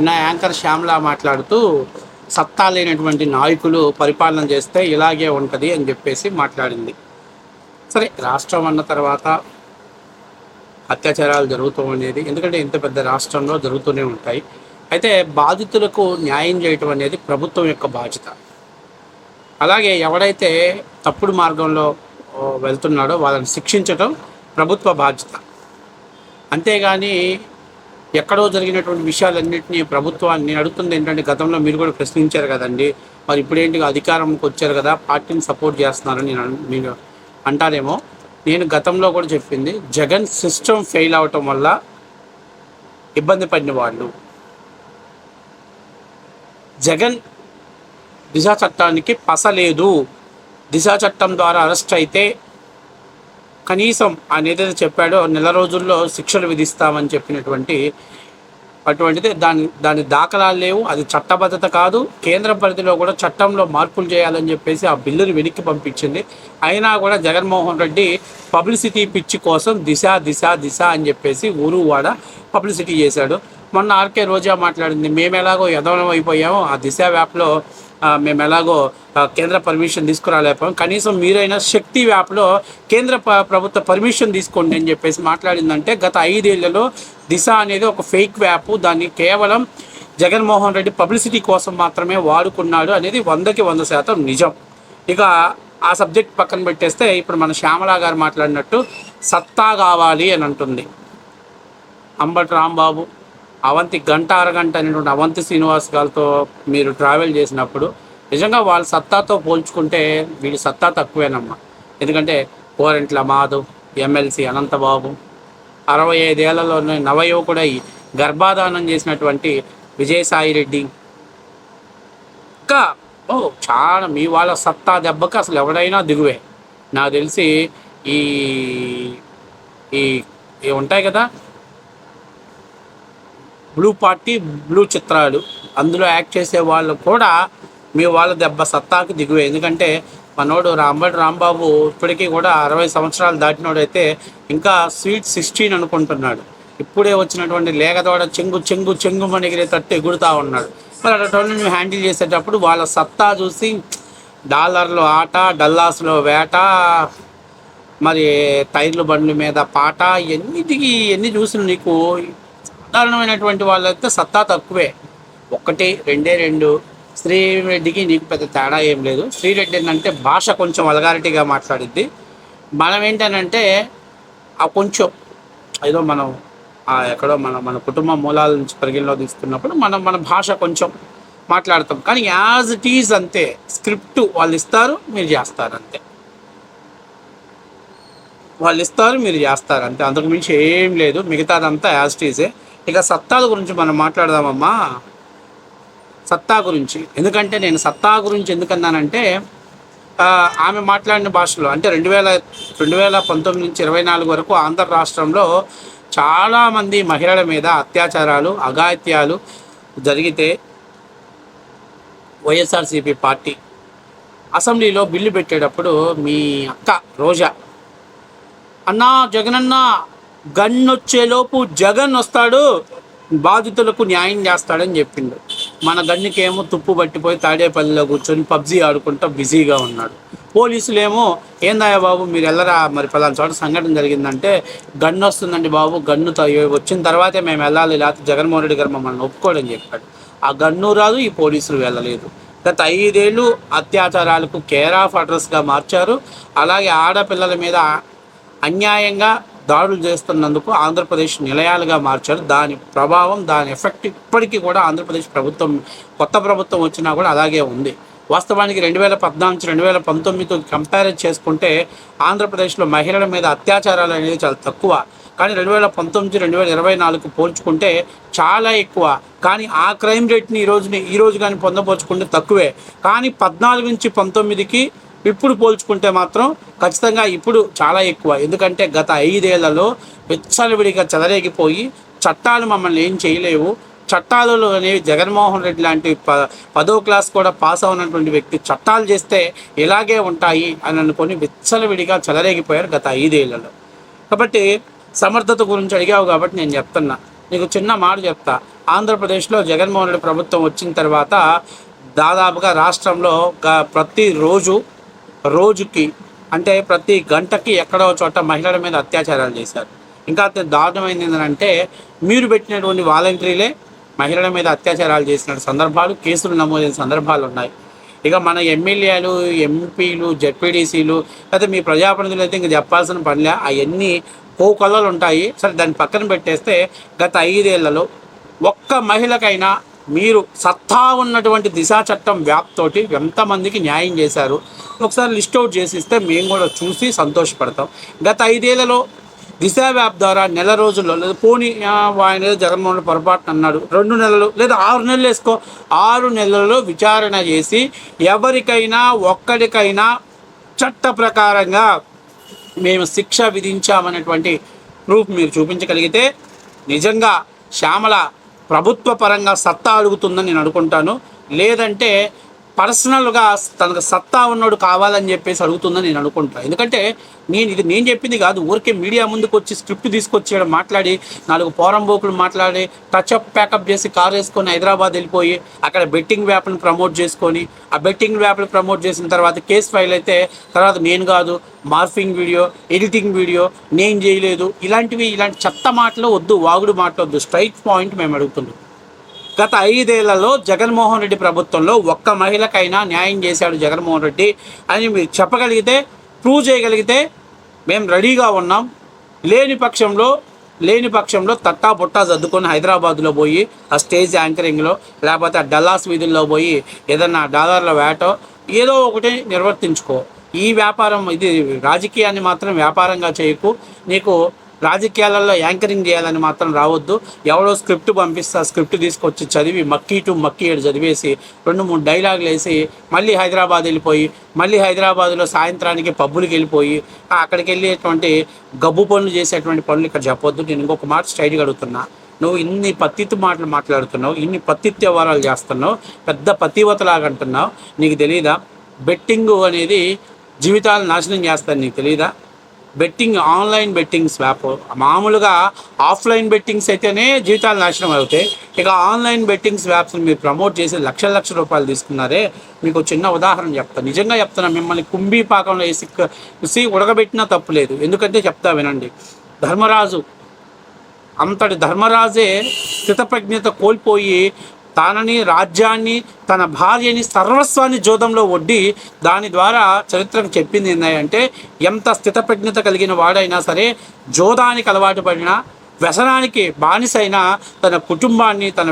నిన్న యాంకర్ శ్యామ్లా మాట్లాడుతూ సత్తా లేనటువంటి నాయకులు పరిపాలన చేస్తే ఇలాగే ఉంటుంది అని చెప్పేసి మాట్లాడింది. సరే రాష్ట్రం అన్న తర్వాత అత్యాచారాలు జరుగుతూ ఉండేది. ఎందుకంటే ఇంత పెద్ద రాష్ట్రంలో జరుగుతూనే ఉంటాయి. అయితే బాధితులకు న్యాయం చేయటం అనేది ప్రభుత్వం యొక్క బాధ్యత. అలాగే ఎవడైతే తప్పుడు మార్గంలో వెళ్తున్నాడో వాళ్ళని శిక్షించటం ప్రభుత్వ బాధ్యత. అంతేగాని ఎక్కడో జరిగినటువంటి విషయాలన్నింటినీ ప్రభుత్వాన్ని అడుగుతుంది ఏంటంటే గతంలో మీరు కూడా ప్రశ్నించారు కదండి. మరి ఇప్పుడేంటి అధికారంకి వచ్చారు కదా పార్టీని సపోర్ట్ చేస్తున్నారని నేను అన్- మీరు అంటారేమో. నేను గతంలో కూడా చెప్పింది జగన్ సిస్టమ్ ఫెయిల్ అవటం వల్ల ఇబ్బంది పడిన వాళ్ళు. జగన్ దిశా చట్టానికి పసలేదు. దిశా చట్టం ద్వారా అరెస్ట్ అయితే కనీసం ఆయన ఏదైతే చెప్పాడో నెల రోజుల్లో శిక్షలు విధిస్తామని చెప్పినటువంటి అటువంటిది దాని దాని దాఖలాలు లేవు. అది చట్టబద్ధత కాదు. కేంద్ర పరిధిలో కూడా చట్టంలో మార్పులు చేయాలని చెప్పేసి ఆ బిల్లును వెనక్కి పంపించింది. అయినా కూడా జగన్మోహన్ రెడ్డి పబ్లిసిటీ పిచ్చి కోసం దిశ దిశ దిశ అని చెప్పేసి ఊరు వాడ పబ్లిసిటీ చేశాడు. మొన్న ఆర్కే రోజా మాట్లాడింది. మేము ఎలాగో యదవనం అయిపోయామో ఆ దిశ వ్యాప్లో మేము ఎలాగో కేంద్ర పర్మిషన్ తీసుకురాలేకపోయాం. కనీసం మీరైనా శక్తి వ్యాప్లో కేంద్ర ప్రభుత్వ పర్మిషన్ తీసుకోండి అని చెప్పేసి మాట్లాడిందంటే గత ఐదేళ్ళలో దిశ అనేది ఒక ఫేక్ వ్యాప్ దాన్ని కేవలం జగన్మోహన్ రెడ్డి పబ్లిసిటీ కోసం మాత్రమే వాడుకున్నాడు అనేది వందకి వంద శాతం నిజం. ఇక ఆ సబ్జెక్ట్ పక్కన పెట్టేస్తే ఇప్పుడు మన శ్యామలా గారు మాట్లాడినట్టు సత్తా కావాలి అని అంటుంది. అంబటి రాంబాబు అవంతి గంట అరగంట అనేటువంటి అవంతి శ్రీనివాస్ గారితో మీరు ట్రావెల్ చేసినప్పుడు నిజంగా వాళ్ళ సత్తాతో పోల్చుకుంటే వీళ్ళు సత్తా తక్కువేనమ్మా. ఎందుకంటే కోరెంట్ల మాధవ్ ఎమ్మెల్సీ అనంతబాబు అరవై ఐదేళ్ళలోనే నవయువకుడై గర్భాధానం చేసినటువంటి విజయసాయి రెడ్డి. ఇంకా ఓ చాలా మీ వాళ్ళ సత్తా దెబ్బకి అసలు ఎవడైనా దిగువే. నాకు తెలిసి ఈ ఈ ఉంటాయి కదా బ్లూ పార్టీ బ్లూ చిత్రాలు. అందులో యాక్ట్ చేసే వాళ్ళు కూడా మీ వాళ్ళ దెబ్బ సత్తాకు దిగువే. ఎందుకంటే మనోడు రాంబడి రాంబాబు ఇప్పటికీ కూడా అరవై సంవత్సరాలు దాటినోడైతే ఇంకా స్వీట్ సిక్స్టీన్ అనుకుంటున్నాడు. ఇప్పుడే వచ్చినటువంటి లేగదోడ చెంగు చెంగు చెంగు మణిగిరేటట్టు తట్టు ఉన్నాడు. మరి అటువంటి నువ్వు హ్యాండిల్ చేసేటప్పుడు వాళ్ళ సత్తా చూసి డాలర్లో ఆట డల్లాస్లో వేట మరి టైర్లు బండ్ల మీద పాట ఎన్నిటికీ ఎన్ని చూసిన నీకు సాధారణమైనటువంటి వాళ్ళైతే సత్తా తక్కువే. ఒక్కటి రెండే రెండు. శ్రీరెడ్డికి నీకు పెద్ద తేడా ఏం లేదు. శ్రీరెడ్డి ఏంటంటే భాష కొంచెం అలగారిటీగా మాట్లాడిద్ది. మనం ఏంటనంటే ఆ కొంచెం ఏదో మనం ఎక్కడో మన మన కుటుంబ మూలాల నుంచి పరిగణలో తీసుకున్నప్పుడు మనం మన భాష కొంచెం మాట్లాడతాం. కానీ యాజ్ ఇట్ ఈజ్ అంతే. స్క్రిప్ట్ వాళ్ళు ఇస్తారు మీరు చేస్తారు అంతే వాళ్ళు ఇస్తారు మీరు చేస్తారు. అంతే. అంతకు మించి ఏం లేదు. మిగతాదంతా యాజ్ ఇట్ ఇక సత్తాల గురించి మనం మాట్లాడదామమ్మా. సత్తా గురించి. ఎందుకంటే నేను సత్తా గురించి ఎందుకన్నానంటే ఆమె మాట్లాడిన భాషలో అంటే రెండు వేల రెండు వేల పంతొమ్మిది నుంచి ఇరవై నాలుగు వరకు ఆంధ్ర రాష్ట్రంలో చాలామంది మహిళల మీద అత్యాచారాలు అఘాయిత్యాలు జరిగితే వైఎస్ఆర్సీపీ పార్టీ అసెంబ్లీలో బిల్లు పెట్టేటప్పుడు మీ అక్క రోజా అన్నా జగనన్న గన్నొచ్చేలోపు జగన్ వస్తాడు బాధితులకు న్యాయం చేస్తాడని చెప్పిండు. మన గన్నుకేమో తుప్పు పట్టిపోయి తాడేపల్లిలో కూర్చొని పబ్జీ ఆడుకుంటా బిజీగా ఉన్నాడు. పోలీసులేమో ఏందయ్య బాబు మీరు వెళ్ళరా మరి పలానా చోట సంఘటన జరిగిందంటే గన్ను వస్తుందండి బాబు గన్ను వచ్చిన తర్వాతే మేము వెళ్ళాలి లేకపోతే జగన్మోహన్ రెడ్డి గారు మమ్మల్ని ఒప్పుకోడని చెప్పాడు. ఆ గన్ను రాదు ఈ పోలీసులు వెళ్ళలేదు. గత ఐదేళ్ళు అత్యాచారాలకు కేర్ ఆఫ్ అడ్రస్గా మార్చారు. అలాగే ఆడపిల్లల మీద అన్యాయంగా దాడులు చేస్తున్నందుకు ఆంధ్రప్రదేశ్ నిలయాలుగా మార్చారు. దాని ప్రభావం దాని ఎఫెక్ట్ ఇప్పటికీ కూడా ఆంధ్రప్రదేశ్ ప్రభుత్వం కొత్త ప్రభుత్వం వచ్చినా కూడా అలాగే ఉంది. వాస్తవానికి రెండు వేల పద్నాలుగు రెండు వేల పంతొమ్మిదితో కంపేర్ చేసుకుంటే ఆంధ్రప్రదేశ్లో మహిళల మీద అత్యాచారాలు అనేది చాలా తక్కువ. కానీ రెండు వేల పంతొమ్మిది రెండు వేల ఇరవై నాలుగు పోల్చుకుంటే చాలా ఎక్కువ. కానీ ఆ క్రైమ్ రేట్ని ఈ రోజుని ఈ రోజు కానీ పొందపోల్చుకుంటే తక్కువే. కానీ పద్నాలుగు నుంచి పంతొమ్మిదికి ఇప్పుడు పోల్చుకుంటే మాత్రం ఖచ్చితంగా ఇప్పుడు చాలా ఎక్కువ. ఎందుకంటే గత ఐదేళ్ళలో విచ్చలవిడిగా చెదరేగిపోయి చట్టాలు మమ్మల్ని ఏం చేయలేవు. చట్టాలలో అనేవి జగన్మోహన్ రెడ్డి లాంటి ప పదో క్లాస్ కూడా పాస్ అవునటువంటి వ్యక్తి చట్టాలు చేస్తే ఇలాగే ఉంటాయి అని అనుకొని విచ్చలవిడిగా చెలరేగిపోయారు గత ఐదేళ్ళలో. కాబట్టి సమర్థత గురించి అడిగావు కాబట్టి నేను చెప్తున్నా. నీకు చిన్న మాట చెప్తా. ఆంధ్రప్రదేశ్లో జగన్మోహన్ రెడ్డి ప్రభుత్వం వచ్చిన తర్వాత దాదాపుగా రాష్ట్రంలో గ- ప్రతిరోజు రోజుకి అంటే ప్రతి గంటకి ఎక్కడో చోట మహిళల మీద అత్యాచారాలు చేశారు. ఇంకా దారుణమైంది ఏంటంటే మీరు పెట్టినటువంటి వాలంటీర్లే మహిళల మీద అత్యాచారాలు చేసిన సందర్భాలు కేసులు నమోదైన సందర్భాలు ఉన్నాయి. ఇక మన ఎమ్మెల్యేలు ఎంపీలు జెడ్పీడీసీలు అయితే మీ ప్రజాప్రతినిధులు అయితే ఇంకా చెప్పాల్సిన పనిలే అవన్నీ కోకొల్లలు ఉంటాయి. సరే దాన్ని పక్కన పెట్టేస్తే గత ఐదేళ్ళలో ఒక్క మహిళకైనా మీరు సత్తా ఉన్నటువంటి దిశా చట్టం వ్యాప్తోటి ఎంతమందికి న్యాయం చేశారు ఒకసారి లిస్ట్ అవుట్ చేసి ఇస్తే మేము కూడా చూసి సంతోషపడతాం. గత ఐదేళ్ళలో దిశా వ్యాప్ ద్వారా నెల రోజుల్లో లేదా పోనీ ఆయన జగన్మోహన్ పొరపాటున అన్నాడు రెండు నెలలు లేదా ఆరు నెలలు వేసుకో ఆరు నెలల్లో విచారణ చేసి ఎవరికైనా ఒక్కడికైనా చట్ట ప్రకారంగా మేము శిక్ష విధించామనేటువంటి ప్రూఫ్ మీరు చూపించగలిగితే నిజంగా శ్యామల ప్రభుత్వ పరంగా సత్తా అడుగుతుందని నేను అనుకుంటాను. లేదంటే పర్సనల్గా తనకు సత్తా ఉన్నోడు కావాలని చెప్పేసి అడుగుతుందని నేను అనుకుంటాను ఎందుకంటే నేను ఇది నేను చెప్పింది కాదు ఊరికే మీడియా ముందుకు వచ్చి స్క్రిప్ట్ తీసుకొచ్చి మాట్లాడి నాలుగు పోరంబోకులు మాట్లాడి టచ్అప్ ప్యాకప్ చేసి కారు వేసుకొని హైదరాబాద్ వెళ్ళిపోయి అక్కడ బెట్టింగ్ వ్యాప్ని ప్రమోట్ చేసుకొని ఆ బెట్టింగ్ వ్యాప్ని ప్రమోట్ చేసిన తర్వాత కేసు ఫైల్ అయితే తర్వాత నేను కాదు మార్ఫింగ్ వీడియో ఎడిటింగ్ వీడియో నేను చేయలేదు. ఇలాంటివి ఇలాంటి చెత్త మాటలు వద్దు వాగుడు మాటలు వద్దు స్ట్రైట్ పాయింట్ మేము అడుగుతున్నాం. గత ఐదేళ్ళలో జగన్మోహన్ రెడ్డి ప్రభుత్వంలో ఒక్క మహిళకైనా న్యాయం చేశాడు జగన్మోహన్ రెడ్డి అని మీరు చెప్పగలిగితే ప్రూవ్ చేయగలిగితే మేము రెడీగా ఉన్నాం. లేని పక్షంలో లేని పక్షంలో తట్టా బుట్టా సర్దుకొని హైదరాబాద్లో పోయి ఆ స్టేజ్ యాంకరింగ్లో లేకపోతే ఆ డల్లాస్ వీధుల్లో పోయి ఏదన్నా డాలర్ల వేటో ఏదో ఒకటి నిర్వర్తించుకో. ఈ వ్యాపారం ఇది రాజకీయాన్ని మాత్రం వ్యాపారంగా చేయకు. నీకు రాజకీయాలలో యాంకరింగ్ చేయాలని మాత్రం రావద్దు. ఎవడో స్క్రిప్ట్ పంపిస్తే స్క్రిప్ట్ తీసుకొచ్చి చదివి మక్కీ టు మక్కీ ఏడు చదివేసి రెండు మూడు డైలాగులు వేసి మళ్ళీ హైదరాబాద్ వెళ్ళిపోయి మళ్ళీ హైదరాబాద్లో సాయంత్రానికి పబ్బులకి వెళ్ళిపోయి అక్కడికి వెళ్ళేటువంటి గబ్బు పనులు చేసేటువంటి పనులు ఇక్కడ చెప్పొద్దు. నేను ఇంకొక మాట స్ట్రైట్గా అడుగుతున్నా. నువ్వు ఇన్ని పత్తిత్తు మాటలు మాట్లాడుతున్నావు ఇన్ని పత్తిత్తి వ్యవహారాలు చేస్తున్నావు పెద్ద పతివతలాగా అంటున్నావు. నీకు తెలియదా బెట్టింగు అనేది జీవితాలు నాశనం చేస్తాను నీకు తెలియదా బెట్టింగ్ ఆన్లైన్ బెట్టింగ్స్ వ్యాప్ మామూలుగా ఆఫ్లైన్ బెట్టింగ్స్ అయితేనే జీవితాలు నాశనం అవుతాయి. ఇక ఆన్లైన్ బెట్టింగ్స్ వ్యాప్స్ని మీరు ప్రమోట్ చేసి లక్షల లక్షల రూపాయలు తీసుకున్నారే. మీకు చిన్న ఉదాహరణ చెప్తాను నిజంగా చెప్తున్నా మిమ్మల్ని కుంభీ పాకంలో వేసి సి ఉడకబెట్టినా తప్పు లేదు. ఎందుకంటే చెప్తా వినండి. ధర్మరాజు అంతటి ధర్మరాజే స్థితప్రజ్ఞత కోల్పోయి తనని రాజ్యాన్ని తన భార్యని సర్వస్వాన్ని జోదంలో ఒడ్డి దాని ద్వారా చరిత్రం చెప్పింది ఏంటంటే ఎంత స్థితప్రజ్ఞత కలిగిన వాడైనా సరే జోదానికి అలవాటు పడిన వ్యసనానికి బానిసైన తన కుటుంబాన్ని తన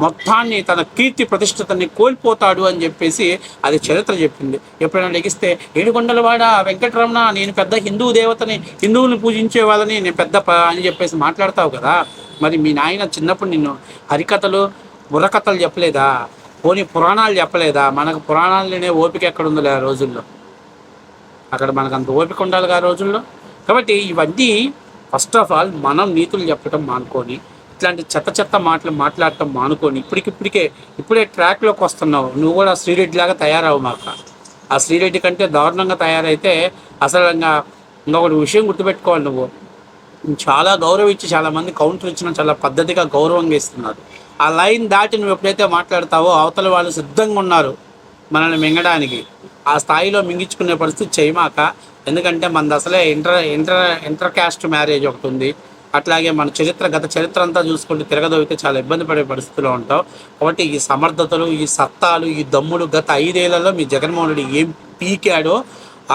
మొత్తాన్ని తన కీర్తి ప్రతిష్టతని కోల్పోతాడు అని చెప్పేసి అది చరిత్ర చెప్పింది. ఎప్పుడైనా లెగిస్తే ఏడుకొండలవాడ వెంకటరమణ నేను పెద్ద హిందూ దేవతని హిందువుని పూజించే వాళ్ళని నేను పెద్ద అని చెప్పేసి మాట్లాడతావు కదా. మరి మీ నాయన చిన్నప్పుడు నిన్ను హరికథలు బుర్రకథలు చెప్పలేదా? పోనీ పురాణాలు చెప్పలేదా? మనకు పురాణాలనే ఓపిక ఎక్కడ ఉందిలే ఆ రోజుల్లో. అక్కడ మనకు అంత ఓపిక ఉండాలి ఆ రోజుల్లో. కాబట్టి ఇవన్నీ ఫస్ట్ ఆఫ్ ఆల్ మనం నీతులు చెప్పడం మానుకొని ఇట్లాంటి చెత్త చెత్త మాటలు మాట్లాడటం మానుకొని ఇప్పటికిప్పటికే ఇప్పుడే ట్రాక్లోకి వస్తున్నావు. నువ్వు కూడా శ్రీరెడ్డి లాగా తయారవు మాకు. ఆ శ్రీరెడ్డి కంటే దారుణంగా తయారైతే అసలు ఇంకా ఇంకొకటి విషయం గుర్తుపెట్టుకోవాలి నువ్వు. చాలా గౌరవించి చాలామంది చాలా మంది కౌంటర్ ఇచ్చిన చాలా పద్ధతిగా గౌరవంగా ఇస్తున్నారు. ఆ లైన్ దాటి నువ్వు ఎప్పుడైతే మాట్లాడతావో అవతల వాళ్ళు సిద్ధంగా ఉన్నారు మనల్ని మింగడానికి. ఆ స్థాయిలో మింగించుకునే పరిస్థితి చేయమాక ఎందుకంటే మనది అసలే inter inter inter caste marriage ఒకటి ఉంది. అట్లాగే మన చరిత్ర గత చరిత్ర అంతా చూసుకుంటే తిరగదోగితే చాలా ఇబ్బంది పడే పరిస్థితిలో ఉంటాం. కాబట్టి ఈ సమర్థతలు ఈ సత్తాలు ఈ దమ్ములు గత ఐదేళ్ళలో మీ జగన్మోహన్ రెడ్డి ఏం పీకాడో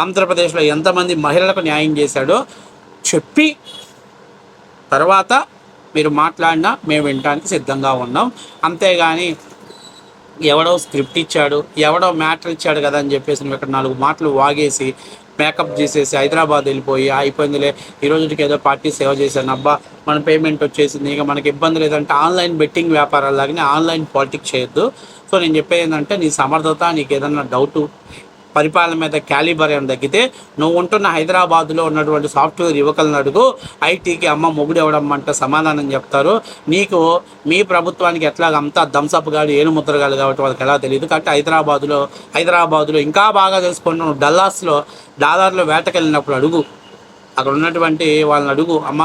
ఆంధ్రప్రదేశ్లో ఎంతమంది మహిళలకు న్యాయం చేశాడో చెప్పి తర్వాత మీరు మాట్లాడినా మేము వినడానికి సిద్ధంగా ఉన్నాం. అంతేగాని ఎవడో స్క్రిప్ట్ ఇచ్చాడు ఎవడో మ్యాటర్ ఇచ్చాడు కదా అని చెప్పేసి నువ్వు ఇక్కడ నాలుగు మాటలు వాగేసి మేకప్ చేసేసి హైదరాబాద్ వెళ్ళిపోయి అయిపోయిందిలే ఈ రోజుకి ఏదో పార్టీ సేవ చేశాను. అబ్బా మన పేమెంట్ వచ్చేసింది ఇక మనకి ఇబ్బంది లేదంటే ఆన్లైన్ బెట్టింగ్ వ్యాపారాలాగానే ఆన్లైన్ పాలిటిక్స్ చేయొద్దు. సో నేను చెప్పేది ఏంటంటే నీ సమర్థత నీకు ఏదన్నా డౌట్ పరిపాలన మీద క్యాలిబర్ ఏమైనా తగ్గితే నువ్వు ఉంటున్న హైదరాబాద్లో ఉన్నటువంటి సాఫ్ట్వేర్ యువకులను అడుగు ఐటీకి అమ్మ మొగుడు ఇవ్వడమంటే సమాధానం చెప్తారు. నీకు మీ ప్రభుత్వానికి ఎట్లాగ అంతా దంసప్ గాడు ఏను ముద్రగాడు కాబట్టి వాళ్ళకి ఎలా తెలియదు. కాబట్టి హైదరాబాద్లో హైదరాబాద్లో ఇంకా బాగా తెలుసుకుంటున్న నువ్వు డల్లాస్లో డాలర్లో వేటకెళ్ళినప్పుడు అడుగు. అక్కడ ఉన్నటువంటి వాళ్ళని అడుగు అమ్మ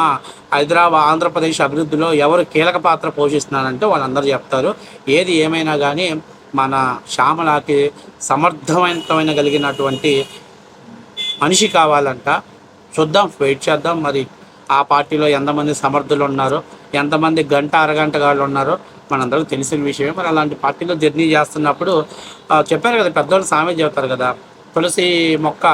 హైదరాబాద్ ఆంధ్రప్రదేశ్ అభివృద్ధిలో ఎవరు కీలక పాత్ర పోషిస్తున్నారంటే వాళ్ళందరూ చెప్తారు. ఏది ఏమైనా కానీ మన శ్యామలాకి సమర్థవంతమైన కలిగినటువంటి మనిషి కావాలంట. చూద్దాం వెయిట్ చేద్దాం. మరి ఆ పార్టీలో ఎంతమంది సమర్థులు ఉన్నారో ఎంతమంది గంట అరగంట వాళ్ళు ఉన్నారో మనందరికీ తెలిసిన విషయమే. మరి అలాంటి పార్టీలో జర్నీ చేస్తున్నప్పుడు చెప్పారు కదా పెద్దవాళ్ళు సామె చెప్తారు కదా తులసి మొక్క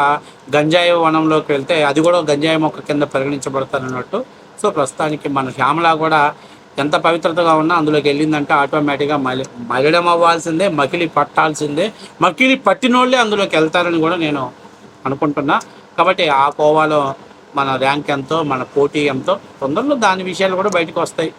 గంజాయి వనంలోకి వెళ్తే అది కూడా గంజాయి మొక్క కింద పరిగణించబడతారు అన్నట్టు. సో ప్రస్తుతానికి మన శ్యామల కూడా ఎంత పవిత్రతగా ఉన్నా అందులోకి వెళ్ళిందంటే ఆటోమేటిక్గా మలి మలిడం అవ్వాల్సిందే మకిలి పట్టాల్సిందే. మకిలి పట్టినోళ్ళే అందులోకి వెళ్తారని కూడా నేను అనుకుంటున్నా. కాబట్టి ఆ కోవాలో మన ర్యాంక్ ఎంతో మన పోటీ ఎంతో తొందరలో దాని విషయాలు కూడా బయటకు వస్తాయి.